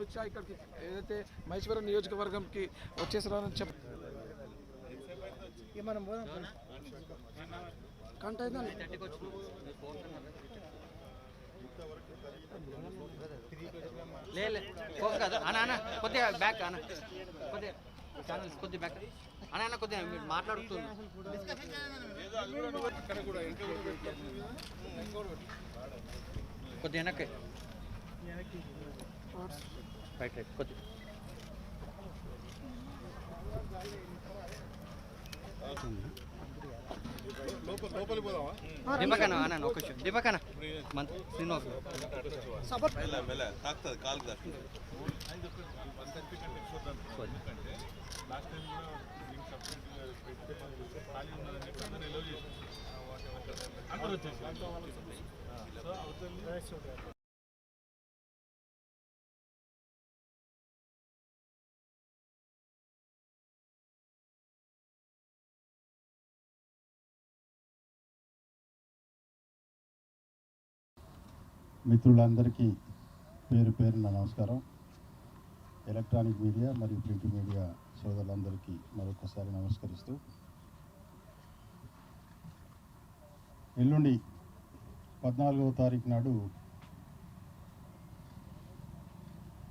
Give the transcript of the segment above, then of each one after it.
అమిత్ షా ఇక్కడికి ఏదైతే మహేశ్వరం నియోజకవర్గంకి వచ్చేసారని చెప్ కంట అయిందండి. లే లే ఫోకస్ కాదు. అన్న అన్న కొద్దిగా బ్యాక్ అన్న. కొద్దిగా ఛానల్స్ కొద్దిగా బ్యాక్ అన్న అన్న కొద్దిగా మీరు కొద్దిగా వెనక్కి. రైట్ రైట్ కొద్దిగా దీపక్ అన్న అన్న ఒక నిమిషం. దీపక్ అన్న. మన శ్రీనివాస్. మెల్ల మెల్ల తాకుతుంది కాలు తాకుతుంది. మిత్రులందరికీ పేరు పేరున నమస్కారం. ఎలక్ట్రానిక్ మీడియా మరియు ప్రింట్ మీడియా సోదరులందరికీ మరొకసారి నమస్కరిస్తూ. ఎల్లుండి పద్నాలుగవ తారీఖు నాడు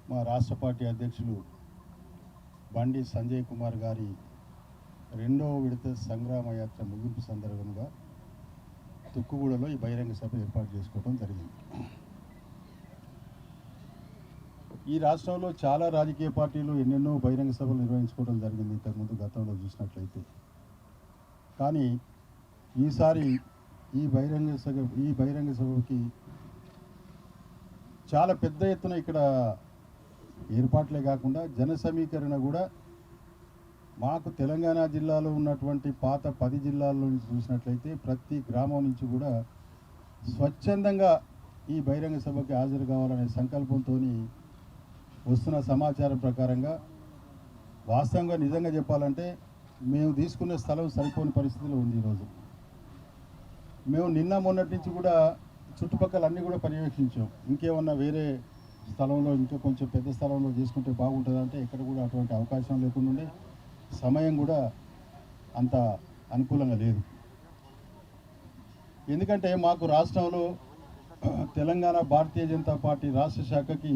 మా రాష్ట్ర పార్టీ అధ్యక్షులు బండి సంజయ్ కుమార్ గారి రెండవ విడత సంగ్రామ యాత్ర ముగింపు సందర్భంగా తుక్కుగూడలో ఈ బహిరంగ సభ ఏర్పాటు చేసుకోవడం జరిగింది. ఈ రాష్ట్రంలో చాలా రాజకీయ పార్టీలు ఎన్నెన్నో బహిరంగ సభలు నిర్వహించుకోవడం జరిగింది ఇంతకుముందు గతంలో చూసినట్లయితే. కానీ ఈసారి ఈ బహిరంగ సభ ఈ బహిరంగ సభకి చాలా పెద్ద ఎత్తున ఇక్కడ ఏర్పాట్లే కాకుండా జన సమీకరణ కూడా మాకు తెలంగాణ జిల్లాలో ఉన్నటువంటి పాత పది జిల్లాల్లో నుంచి చూసినట్లయితే ప్రతి గ్రామం నుంచి కూడా స్వచ్ఛందంగా ఈ బహిరంగ సభకి హాజరు కావాలనే సంకల్పంతో వస్తున్న సమాచారం ప్రకారంగా వాస్తవంగా నిజంగా చెప్పాలంటే మేము తీసుకునే స్థలం సరిపోని పరిస్థితిలో ఉంది ఈరోజు మేము నిన్న మొన్నటి నుంచి కూడా చుట్టుపక్కల అన్నీ కూడా పర్యవేక్షించాం. ఇంకేమన్నా వేరే స్థలంలో ఇంకా కొంచెం పెద్ద స్థలంలో తీసుకుంటే బాగుంటుందంటే ఎక్కడ కూడా అటువంటి అవకాశం లేకుండా ఉండే సమయం కూడా అంత అనుకూలంగా లేదు. ఎందుకంటే మాకు రాష్ట్రంలో తెలంగాణ భారతీయ జనతా పార్టీ రాష్ట్ర శాఖకి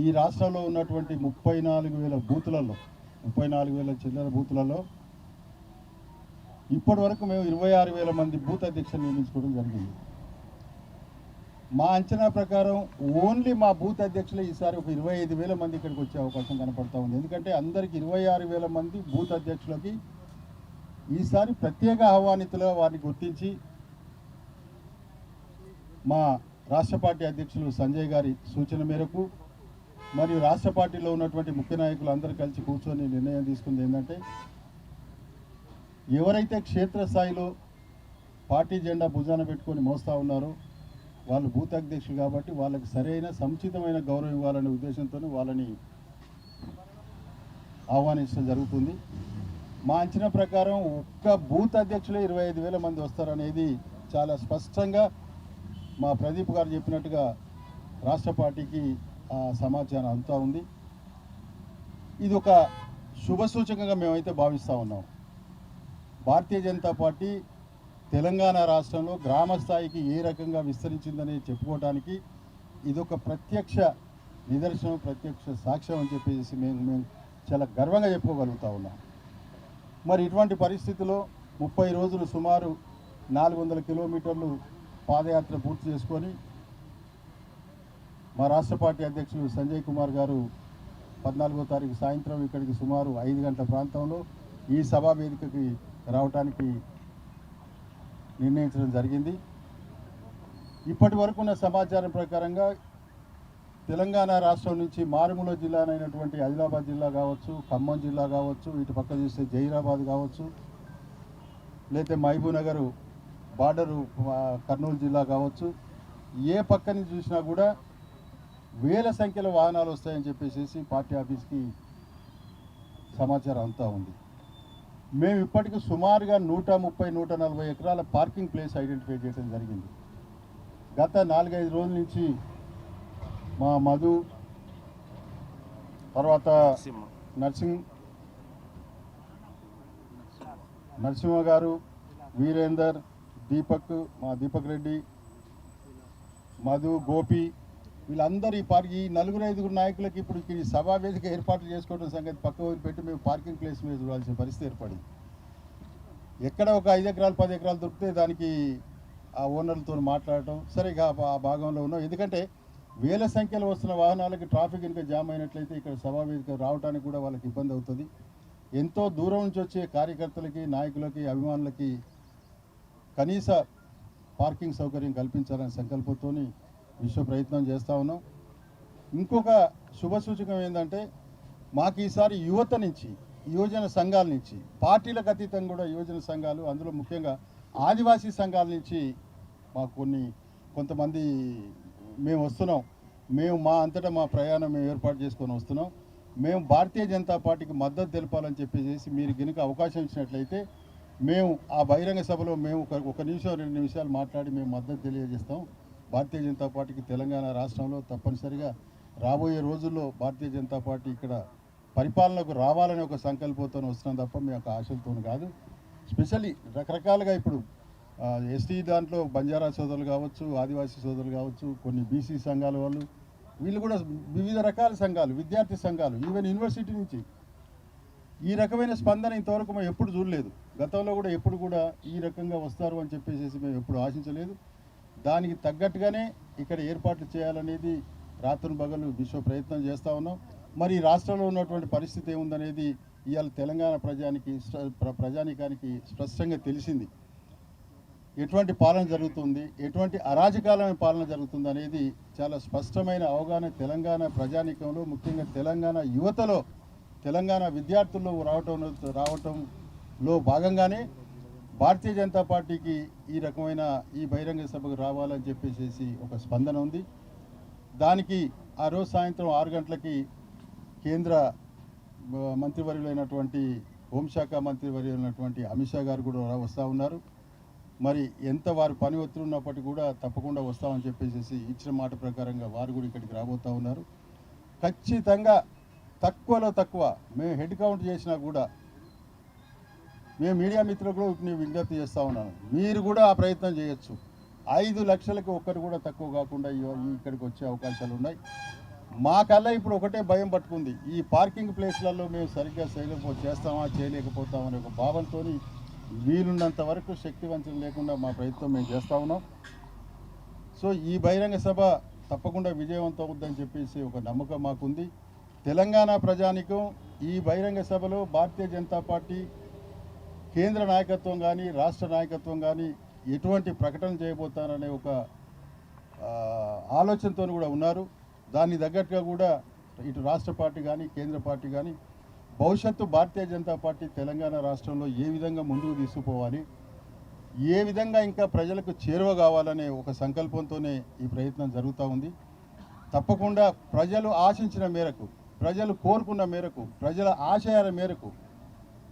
ఈ రాష్ట్రంలో ఉన్నటువంటి ముప్పై నాలుగు వేల బూతులలో ముప్పై నాలుగు వేల చిల్లర బూతులలో ఇప్పటి వరకు మేము ఇరవై ఆరు వేల మంది బూత్ అధ్యక్షులు నియమించుకోవడం జరిగింది. మా అంచనా ప్రకారం ఓన్లీ మా బూత్ అధ్యక్షులు ఈసారి ఒక ఇరవై ఐదు వేల మంది ఇక్కడికి వచ్చే అవకాశం కనపడతా ఉంది. ఎందుకంటే అందరికి ఇరవై ఆరు వేల మంది బూత్ అధ్యక్షులకి ఈసారి ప్రత్యేక ఆహ్వానితులుగా వారిని గుర్తించి మా రాష్ట్ర పార్టీ అధ్యక్షులు సంజయ్ గారి సూచన మేరకు మరియు రాష్ట్ర పార్టీలో ఉన్నటువంటి ముఖ్య నాయకులు అందరూ కలిసి కూర్చొని నిర్ణయం తీసుకుంది ఏంటంటే ఎవరైతే క్షేత్రస్థాయిలో పార్టీ జెండా భుజాన పెట్టుకొని మోస్తా ఉన్నారో వాళ్ళు బూత్ అధ్యక్షులు కాబట్టి వాళ్ళకి సరైన సముచితమైన గౌరవం ఇవ్వాలనే ఉద్దేశంతో వాళ్ళని ఆహ్వానించడం జరుగుతుంది. మా అంచనా ప్రకారం ఒక్క బూత్ అధ్యక్షులే ఇరవై ఐదు వేల మంది వస్తారనేది చాలా స్పష్టంగా మా ప్రదీప్ గారు చెప్పినట్టుగా రాష్ట్ర పార్టీకి సమాచారం అంతా ఉంది. ఇది ఒక శుభ సూచకంగా మేమైతే భావిస్తూ ఉన్నాం. భారతీయ జనతా పార్టీ తెలంగాణ రాష్ట్రంలో గ్రామ స్థాయికి ఏ రకంగా విస్తరించిందని చెప్పుకోవడానికి ఇదొక ప్రత్యక్ష నిదర్శనం ప్రత్యక్ష సాక్ష్యం అని చెప్పేసి మేము మేము చాలా గర్వంగా చెప్పుకోగలుగుతా ఉన్నాం. మరి ఇటువంటి పరిస్థితిలో ముప్పై రోజులు సుమారు నాలుగు వందల కిలోమీటర్లు పాదయాత్ర పూర్తి చేసుకొని మా రాష్ట్ర పార్టీ అధ్యక్షుడు సంజయ్ కుమార్ గారు పద్నాలుగో తారీఖు సాయంత్రం ఇక్కడికి సుమారు ఐదు గంటల ప్రాంతంలో ఈ సభా వేదికకి రావటానికి నిర్ణయించడం జరిగింది. ఇప్పటి వరకున్న సమాచారం ప్రకారంగా తెలంగాణ రాష్ట్రం నుంచి మారుమూల జిల్లానైనటువంటి ఆదిలాబాద్ జిల్లా కావచ్చు ఖమ్మం జిల్లా కావచ్చు ఇటు పక్క చూస్తే జహీరాబాద్ కావచ్చు లేతే మహబూబ్నగర్ బార్డరు కర్నూలు జిల్లా కావచ్చు ఏ పక్క నుంచి చూసినా కూడా వేల సంఖ్యలో వాహనాలు వస్తాయని చెప్పేసి పార్టీ ఆఫీస్కి సమాచారం అంతా ఉంది. మేము ఇప్పటికి సుమారుగా నూట ముప్పై నూట నలభై ఎకరాల పార్కింగ్ ప్లేస్ ఐడెంటిఫై చేయడం జరిగింది. గత నాలుగైదు రోజుల నుంచి మా మధు తర్వాత నర్సింగ్ నరసింహ గారు వీరేందర్ దీపక్ మా దీపక్ రెడ్డి మధు గోపి వీళ్ళందరూ ఈ పార్క్ ఈ నలుగురు ఐదుగురు నాయకులకి ఇప్పుడు ఈ సభా వేదిక ఏర్పాట్లు చేసుకోవడం సంగతి పక్క వదిలిపెట్టి మేము పార్కింగ్ ప్లేస్ మీద చూడాల్సిన పరిస్థితి ఏర్పడింది. ఎక్కడ ఒక ఐదు ఎకరాలు పది ఎకరాలు దొరికితే దానికి ఆ ఓనర్లతో మాట్లాడటం సరే ఆ- భాగంలో ఉన్నాం. ఎందుకంటే వేల సంఖ్యలో వస్తున్న వాహనాలకి ట్రాఫిక్ ఇంకా జామ్ అయినట్లయితే ఇక్కడ సభా వేదిక రావడానికి కూడా వాళ్ళకి ఇబ్బంది అవుతుంది. ఎంతో దూరం నుంచి వచ్చే కార్యకర్తలకి నాయకులకి అభిమానులకి కనీస పార్కింగ్ సౌకర్యం కల్పించాలనే సంకల్పంతో విశ్వ ప్రయత్నం చేస్తూ ఉన్నాం. ఇంకొక శుభ సూచకం ఏంటంటే మాకు ఈసారి యువత నుంచి యువజన సంఘాల నుంచి పార్టీలకు అతీతంగా కూడా యువజన సంఘాలు అందులో ముఖ్యంగా ఆదివాసీ సంఘాల నుంచి మాకు కొన్ని కొంతమంది మేము వస్తున్నాం. మేము మా అంతటా మా ప్రయాణం మేము ఏర్పాటు చేసుకొని వస్తున్నాం. మేము భారతీయ జనతా పార్టీకి మద్దతు తెలపాలని చెప్పేసి మీరు గనుక అవకాశం ఇచ్చినట్లయితే మేము ఆ బహిరంగ సభలో మేము ఒక ఒక నిమిషం రెండు నిమిషాలు మాట్లాడి మేము మద్దతు తెలియజేస్తాం. భారతీయ జనతా పార్టీకి తెలంగాణ రాష్ట్రంలో తప్పనిసరిగా రాబోయే రోజుల్లో భారతీయ జనతా పార్టీ ఇక్కడ పరిపాలనకు రావాలనే ఒక సంకల్పంతో వస్తున్నాం తప్ప మీ యొక్క ఆశలతో కాదు. స్పెషల్లీ రకరకాలుగా ఇప్పుడు ఎస్టీ దాంట్లో బంజారా సోదరులు కావచ్చు ఆదివాసీ సోదరులు కావచ్చు కొన్ని బీసీ సంఘాల వాళ్ళు వీళ్ళు కూడా వివిధ రకాల సంఘాలు విద్యార్థి సంఘాలు ఈవెన్ యూనివర్సిటీ నుంచి ఈ రకమైన స్పందన ఇంతవరకు మేము ఎప్పుడు చూడలేదు. గతంలో కూడా ఎప్పుడు కూడా ఈ రకంగా వస్తారు అని చెప్పేసి మేము ఎప్పుడు ఆశించలేదు. దానికి తగ్గట్టుగానే ఇక్కడ ఏర్పాట్లు చేయాలనేది రాత్రి పగలు విశ్వ ప్రయత్నం చేస్తూ ఉన్నాం. మరి ఈ రాష్ట్రంలో ఉన్నటువంటి పరిస్థితి ఏముందనేది ఇవాళ తెలంగాణ ప్రజానికి ప్రజానికానికి స్పష్టంగా తెలిసింది. ఎటువంటి పాలన జరుగుతుంది ఎటువంటి అరాజకాలమైన పాలన జరుగుతుంది అనేది చాలా స్పష్టమైన అవగాహన తెలంగాణ ప్రజానికంలో ముఖ్యంగా తెలంగాణ యువతలో తెలంగాణ విద్యార్థుల్లో రావటం రావటంలో భాగంగానే భారతీయ జనతా పార్టీకి ఈ రకమైన ఈ బహిరంగ సభకు రావాలని చెప్పేసి ఒక స్పందన ఉంది. దానికి ఆ రోజు సాయంత్రం ఆరు గంటలకి కేంద్ర మంత్రివర్యులైనటువంటి హోంశాఖ మంత్రివర్యులైనటువంటి అమిత్ షా గారు కూడా వస్తూ ఉన్నారు. మరి ఎంత వారు పని ఒత్తిడి ఉన్నప్పటికీ కూడా తప్పకుండా వస్తామని చెప్పేసి ఇచ్చిన మాట ప్రకారంగా వారు కూడా ఇక్కడికి రాబోతూ ఉన్నారు. ఖచ్చితంగా తక్కువలో తక్కువ మేము హెడ్ కౌంట్ చేసినా కూడా మేము మీడియా మిత్రులకు కూడా నేను విజ్ఞప్తి చేస్తూ ఉన్నాను. మీరు కూడా ఆ ప్రయత్నం చేయొచ్చు. ఐదు లక్షలకు ఒక్కరు కూడా తక్కువ కాకుండా ఇక్కడికి వచ్చే అవకాశాలు ఉన్నాయి. మాకల్లా ఇప్పుడు ఒకటే భయం పట్టుకుంది. ఈ పార్కింగ్ ప్లేస్లలో మేము సరిగ్గా చేయలేకపో చేస్తామా చేయలేకపోతామా అనే ఒక భావంతో వీలున్నంత వరకు శక్తి లేకుండా మా ప్రయత్నం మేము చేస్తూ ఉన్నాం. సో ఈ బహిరంగ సభ తప్పకుండా విజయవంతం అవుద్దని చెప్పేసి ఒక నమ్మకం మాకుంది. తెలంగాణ ప్రజానికం ఈ బహిరంగ సభలో భారతీయ జనతా పార్టీ కేంద్ర నాయకత్వం కానీ రాష్ట్ర నాయకత్వం కానీ ఎటువంటి ప్రకటన చేయబోతారనే ఒక ఆలోచనతో కూడా ఉన్నారు. దాన్ని తగ్గట్టుగా కూడా ఇటు రాష్ట్ర పార్టీ కానీ కేంద్ర పార్టీ కానీ భవిష్యత్తు భారతీయ జనతా పార్టీ తెలంగాణ రాష్ట్రంలో ఏ విధంగా ముందుకు తీసుకుపోవాలి ఏ విధంగా ఇంకా ప్రజలకు చేరువ కావాలనే ఒక సంకల్పంతోనే ఈ ప్రయత్నం జరుగుతూ ఉంది. తప్పకుండా ప్రజలు ఆశించిన మేరకు ప్రజలు కోరుకున్న మేరకు ప్రజల ఆశయాల మేరకు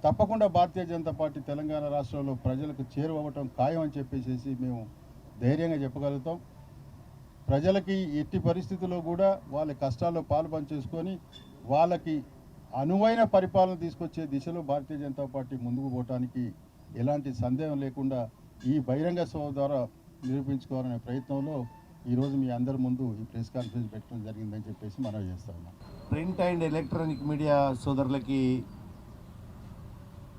తప్పకుండా భారతీయ జనతా పార్టీ తెలంగాణ రాష్ట్రంలో ప్రజలకు చేరువవ్వటం ఖాయం అని చెప్పేసి మేము ధైర్యంగా చెప్పగలుగుతాం. ప్రజలకి ఎట్టి పరిస్థితుల్లో కూడా వాళ్ళ కష్టాల్లో పాలు పంచేసుకొని వాళ్ళకి అనువైన పరిపాలన తీసుకొచ్చే దిశలో భారతీయ జనతా పార్టీ ముందుకు పోవటానికి ఎలాంటి సందేహం లేకుండా ఈ బహిరంగ సభ ద్వారా నిరూపించుకోవాలనే ప్రయత్నంలో ఈరోజు మీ అందరి ముందు ఈ ప్రెస్ కాన్ఫరెన్స్ పెట్టడం జరిగిందని చెప్పేసి మనం చేస్తా ఉన్నాం. ప్రింట్ అండ్ ఎలక్ట్రానిక్ మీడియా సోదరులకి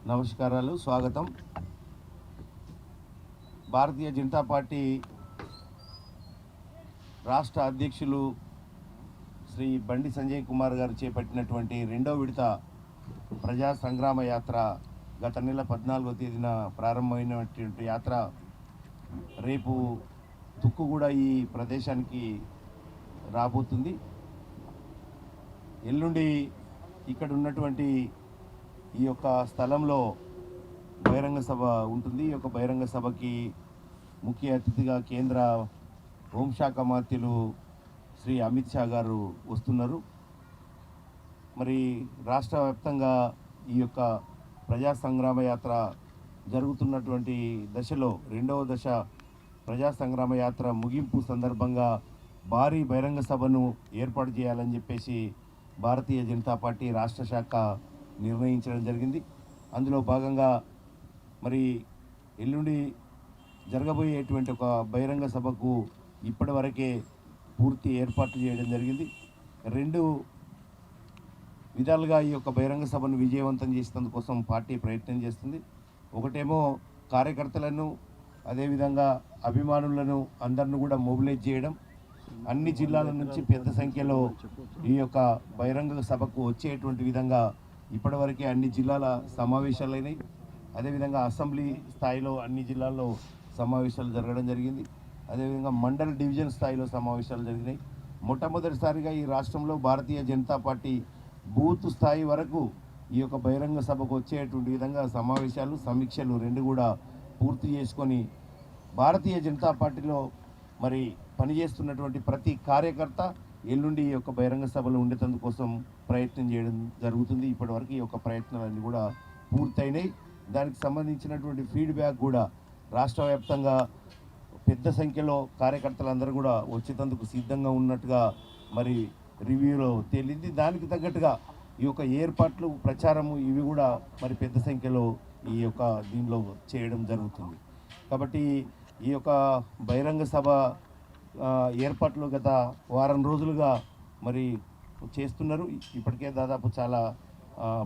నమస్కారాలు స్వాగతం. భారతీయ జనతా పార్టీ రాష్ట్ర అధ్యక్షులు శ్రీ బండి సంజయ్ కుమార్ గారు చేపట్టినటువంటి రెండో విడత ప్రజా సంగ్రామ యాత్ర గత నెల పద్నాలుగో తేదీన ప్రారంభమైనటువంటి యాత్ర. రేపు తుక్కు కూడా ఈ ప్రదేశానికి రాబోతుంది. ఎల్లుండి ఇక్కడ ఉన్నటువంటి ఈ యొక్క స్థలంలో బహిరంగ సభ ఉంటుంది. ఈ యొక్క బహిరంగ సభకి ముఖ్య అతిథిగా కేంద్ర హోంశాఖ మంత్రులు శ్రీ అమిత్ షా గారు వస్తున్నారు. మరి రాష్ట్ర వ్యాప్తంగా ఈ యొక్క ప్రజా సంగ్రామ యాత్ర జరుగుతున్నటువంటి దశలో రెండవ దశ ప్రజా సంగ్రామ యాత్ర ముగింపు సందర్భంగా భారీ బహిరంగ సభను ఏర్పాటు చేయాలని చెప్పేసి భారతీయ జనతా పార్టీ రాష్ట్ర శాఖ నిర్ణయించడం జరిగింది. అందులో భాగంగా మరి ఎల్లుండి జరగబోయేటువంటి ఒక బహిరంగ సభకు ఇప్పటివరకే పూర్తి ఏర్పాట్లు చేయడం జరిగింది. రెండు విధాలుగా ఈ యొక్క బహిరంగ సభను విజయవంతం చేసినందుకోసం పార్టీ ప్రయత్నం చేస్తుంది. ఒకటేమో కార్యకర్తలను అదేవిధంగా అభిమానులను అందరిని కూడా మొబిలైజ్ చేయడం. అన్ని జిల్లాల నుంచి పెద్ద సంఖ్యలో ఈ యొక్క బహిరంగ సభకు వచ్చేటువంటి విధంగా ఇప్పటివరకే అన్ని జిల్లాల సమావేశాలు అయినాయి అదేవిధంగా అసెంబ్లీ స్థాయిలో అన్ని జిల్లాల్లో సమావేశాలు జరగడం జరిగింది. అదేవిధంగా మండల డివిజన్ స్థాయిలో సమావేశాలు జరిగినాయి. మొట్టమొదటిసారిగా ఈ రాష్ట్రంలో భారతీయ జనతా పార్టీ బూత్ స్థాయి వరకు ఈ యొక్క బహిరంగ సభకు వచ్చేటువంటి విధంగా సమావేశాలు సమీక్షలు రెండు కూడా పూర్తి చేసుకొని భారతీయ జనతా పార్టీలో మరి పనిచేస్తున్నటువంటి ప్రతి కార్యకర్త ఎల్లుండి ఈ యొక్క బహిరంగ సభలో ఉండేటందుకోసం ప్రయత్నం చేయడం జరుగుతుంది. ఇప్పటివరకు ఈ యొక్క ప్రయత్నాలన్నీ కూడా పూర్తయినాయి. దానికి సంబంధించినటువంటి ఫీడ్బ్యాక్ కూడా రాష్ట్ర వ్యాప్తంగా పెద్ద సంఖ్యలో కార్యకర్తలందరూ కూడా వచ్చేటందుకు సిద్ధంగా ఉన్నట్టుగా మరి రివ్యూలో తేలింది. దానికి తగ్గట్టుగా ఈ యొక్క ఏర్పాట్లు ప్రచారము ఇవి కూడా మరి పెద్ద సంఖ్యలో ఈ యొక్క దీనిలో చేయడం జరుగుతుంది. కాబట్టి ఈ యొక్క బహిరంగ సభ ఏర్పాట్లు గత వారం రోజులుగా మరి చేస్తున్నారు. ఇప్పటికే దాదాపు చాలా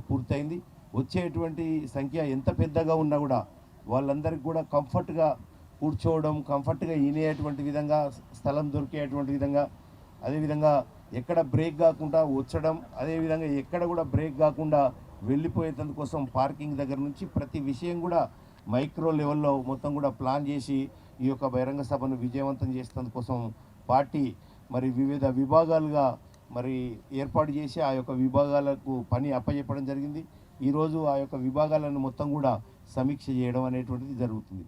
పూర్తయింది. వచ్చేటువంటి సంఖ్య ఎంత పెద్దగా ఉన్నా కూడా వాళ్ళందరికీ కూడా కంఫర్ట్గా కూర్చోవడం కంఫర్ట్గా వినేటువంటి విధంగా స్థలం దొరికేటువంటి విధంగా అదేవిధంగా ఎక్కడ బ్రేక్ కాకుండా వచ్చడం అదేవిధంగా ఎక్కడ కూడా బ్రేక్ కాకుండా వెళ్ళిపోయేటందుకోసం పార్కింగ్ దగ్గర నుంచి ప్రతి విషయం కూడా మైక్రో లెవెల్లో మొత్తం కూడా ప్లాన్ చేసి ఈ యొక్క బహిరంగ సభను విజయవంతం చేసినందుకోసం పార్టీ మరి వివిధ విభాగాలుగా మరి ఏర్పాటు చేసి ఆ యొక్క విభాగాలకు పని అప్పచెప్పడం జరిగింది. ఈరోజు ఆ యొక్క విభాగాలను మొత్తం కూడా సమీక్ష చేయడం అనేటువంటిది జరుగుతుంది.